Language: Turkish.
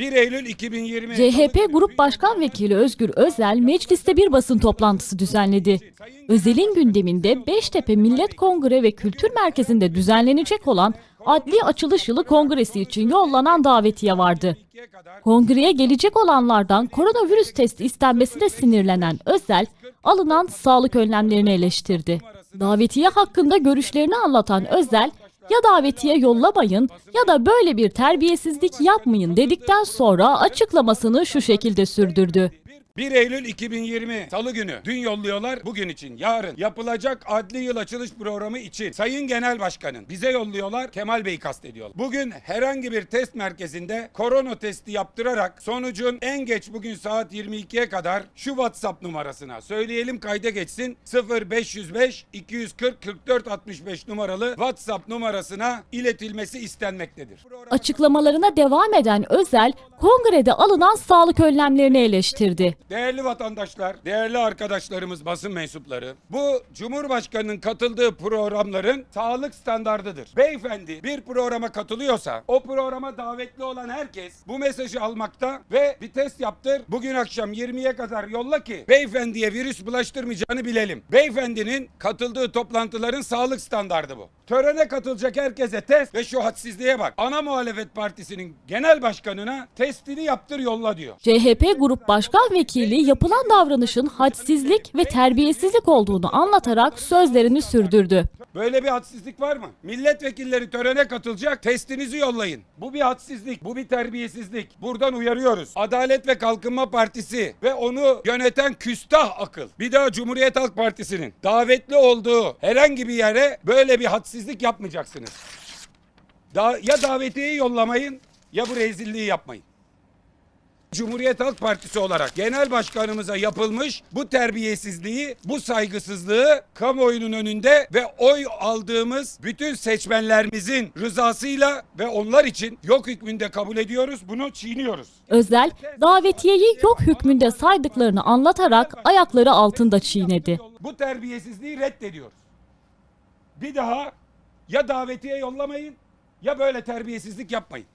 1 Eylül 2020. CHP Grup Başkan Vekili Özgür Özel mecliste bir basın toplantısı düzenledi. Özel'in gündeminde Beştepe Millet Kongre ve Kültür Merkezi'nde düzenlenecek olan adli açılış yılı kongresi için yollanan davetiye vardı. Kongreye gelecek olanlardan koronavirüs testi istenmesine sinirlenen Özel, alınan sağlık önlemlerini eleştirdi. Davetiye hakkında görüşlerini anlatan Özel, ya davetiye yollamayın ya da böyle bir terbiyesizlik yapmayın dedikten sonra açıklamasını şu şekilde sürdürdü. 1 Eylül 2020 Salı günü. Dün yolluyorlar bugün için. Yarın yapılacak adli yıl açılış programı için Sayın Genel Başkanın bize yolluyorlar Kemal Bey'i kastediyorlar. Bugün herhangi bir test merkezinde korona testi yaptırarak sonucun en geç bugün saat 22'ye kadar şu WhatsApp numarasına söyleyelim kayda geçsin 0505 240 44 65 numaralı WhatsApp numarasına iletilmesi istenmektedir. Açıklamalarına devam eden Özel, kongrede alınan sağlık önlemlerini eleştirdi. Değerli vatandaşlar, değerli arkadaşlarımız, basın mensupları, bu Cumhurbaşkanı'nın katıldığı programların sağlık standardıdır. Beyefendi bir programa katılıyorsa, o programa davetli olan herkes bu mesajı almakta ve bir test yaptır. Bugün akşam 20'ye kadar yolla ki beyefendiye virüs bulaştırmayacağını bilelim. Beyefendinin katıldığı toplantıların sağlık standardı bu. Törene katılacak herkese test ve şu hadsizliğe bak. Ana muhalefet partisinin genel başkanına testini yaptır yolla diyor. CHP Grup Başkan Vekili yapılan davranışın hadsizlik ve terbiyesizlik olduğunu anlatarak sözlerini sürdürdü. Böyle bir hadsizlik var mı? Milletvekilleri törene katılacak, testinizi yollayın. Bu bir hadsizlik, bu bir terbiyesizlik. Buradan uyarıyoruz. Adalet ve Kalkınma Partisi ve onu yöneten küstah akıl. Bir daha Cumhuriyet Halk Partisi'nin davetli olduğu herhangi bir yere böyle bir hadsizlik yapmayacaksınız. Da ya davetiyeyi yollamayın ya bu rezilliği yapmayın. Cumhuriyet Halk Partisi olarak genel başkanımıza yapılmış bu terbiyesizliği, bu saygısızlığı kamuoyunun önünde ve oy aldığımız bütün seçmenlerimizin rızasıyla ve onlar için yok hükmünde kabul ediyoruz. Bunu çiğniyoruz. Özel, davetiyeyi yok hükmünde saydıklarını anlatarak ayakları altında çiğnedi. Bu terbiyesizliği reddediyoruz. Bir daha ya davetiye yollamayın ya böyle terbiyesizlik yapmayın.